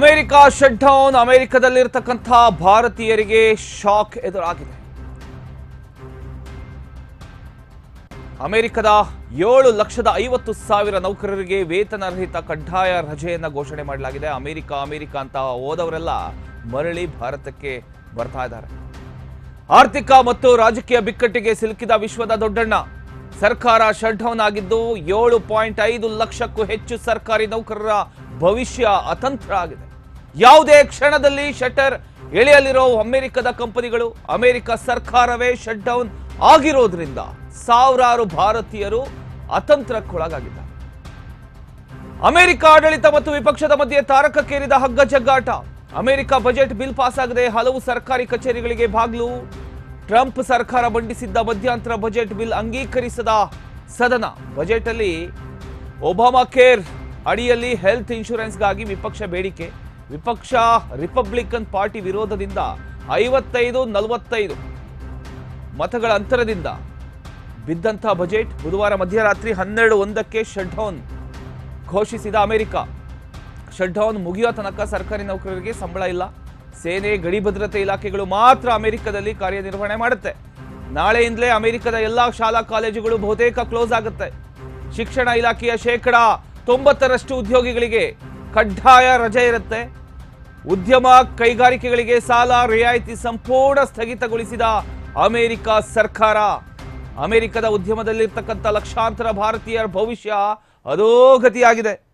America shut down ಅಮೆರಿಕದಲ್ಲಿರ್ತಕ್ಕಂಥ ಭಾರತೀಯರಿಗೆ shock ಎದುರಾಗಿದೆ. ಅಮೆರಿಕದ ಏಳು ಲಕ್ಷದ ಐವತ್ತು ಸಾವಿರ ನೌಕರರಿಗೆ ವೇತನರಹಿತ ಕಡ್ಡಾಯ ರಜೆಯನ್ನು ಘೋಷಣೆ ಮಾಡಲಾಗಿದೆ. ಅಮೆರಿಕ ಅಮೆರಿಕ ಅಂತ ಹೋದವರೆಲ್ಲ ಮರಳಿ ಭಾರತಕ್ಕೆ ಬರ್ತಾ ಇದ್ದಾರೆ. ಆರ್ಥಿಕ ಮತ್ತು ರಾಜಕೀಯ ಬಿಕ್ಕಟ್ಟಿಗೆ ಸಿಲುಕಿದ ವಿಶ್ವದ ದೊಡ್ಡಣ್ಣ. ಸರ್ಕಾರ ಶಟ್ ಡೌನ್ ಆಗಿದ್ದು ಏಳು ಪಾಯಿಂಟ್ ಐದು ಲಕ್ಷಕ್ಕೂ ಹೆಚ್ಚು ಸರ್ಕಾರಿ ನೌಕರರ ಭವಿಷ್ಯ ಅತಂತ್ರ ಆಗಿದೆ. ಯಾವುದೇ ಕ್ಷಣದಲ್ಲಿ ಶಟರ್ ಎಳೆಯಲಿರೋ ಅಮೆರಿಕದ ಕಂಪನಿಗಳು, ಅಮೆರಿಕ ಸರ್ಕಾರವೇ ಶಟ್ ಡೌನ್ ಆಗಿರೋದ್ರಿಂದ ಸಾವಿರಾರು ಭಾರತೀಯರು ಅತಂತ್ರಕ್ಕೊಳಗಾಗಿದ್ದಾರೆ. ಅಮೆರಿಕ ಆಡಳಿತ ಮತ್ತು ವಿಪಕ್ಷದ ಮಧ್ಯೆ ತಾರಕಕ್ಕೇರಿದ ಹಗ್ಗ ಜಗ್ಗಾಟ ಅಮೆರಿಕ ಬಜೆಟ್ ಬಿಲ್ ಪಾಸ್ ಆಗದೆ ಹಲವು ಸರ್ಕಾರಿ ಕಚೇರಿಗಳಿಗೆ ಬಾಗ್ಲು. ಟ್ರಂಪ್ ಸರ್ಕಾರ ಮಂಡಿಸಿದ್ದ ಮಧ್ಯಂತರ ಬಜೆಟ್ ಬಿಲ್ ಅಂಗೀಕರಿಸದ ಸದನ. ಬಜೆಟ್ ಅಲ್ಲಿ ಒಬಾಮಾ ಕೇರ್ ಅಡಿಯಲ್ಲಿ ಹೆಲ್ತ್ ಇನ್ಶೂರೆನ್ಸ್ಗಾಗಿ ವಿಪಕ್ಷ ಬೇಡಿಕೆ. ವಿಪಕ್ಷ, ರಿಪಬ್ಲಿಕನ್ ಪಾರ್ಟಿ ವಿರೋಧದಿಂದ ಐವತ್ತೈದು, ನಲವತ್ತೈದು ಮತಗಳ ಅಂತರದಿಂದ ಬಿದ್ದಂತಹ ಬಜೆಟ್ ಬುಧವಾರ ಮಧ್ಯರಾತ್ರಿ ಹನ್ನೆರಡು ಒಂದಕ್ಕೆ ಶಟ್ಡೌನ್ ಘೋಷಿಸಿದ ಅಮೆರಿಕ. ಶಟ್ಡೌನ್ ಮುಗಿಯೋ ತನಕ ಸರ್ಕಾರಿ ನೌಕರರಿಗೆ ಸಂಬಳ ಇಲ್ಲ. ಸೇನೆ, ಗಡಿ ಭದ್ರತೆ ಇಲಾಖೆಗಳು ಮಾತ್ರ ಅಮೆರಿಕದಲ್ಲಿ ಕಾರ್ಯನಿರ್ವಹಣೆ ಮಾಡುತ್ತೆ. ನಾಳೆಯಿಂದಲೇ ಅಮೆರಿಕದ ಎಲ್ಲ ಶಾಲಾ ಕಾಲೇಜುಗಳು ಬಹುತೇಕ ಕ್ಲೋಸ್ ಆಗುತ್ತೆ. ಶಿಕ್ಷಣ ಇಲಾಖೆಯ ಶೇಕಡ ತೊಂಬತ್ತರಷ್ಟು ಉದ್ಯೋಗಿಗಳಿಗೆ ಕಡ್ಡಾಯ ರಜೆ ಇರುತ್ತೆ. ಉದ್ಯಮ ಕೈಗಾರಿಕೆಗಳಿಗೆ ಸಾಲ ರಿಯಾಯಿತಿ ಸಂಪೂರ್ಣ ಸ್ಥಗಿತಗೊಳಿಸಿದ ಅಮೆರಿಕ ಸರ್ಕಾರ. ಅಮೆರಿಕದ ಉದ್ಯಮದಲ್ಲಿರ್ತಕ್ಕಂಥ ಲಕ್ಷಾಂತರ ಭಾರತೀಯರ ಭವಿಷ್ಯ ಅಧೋಗತಿಯಾಗಿದೆ.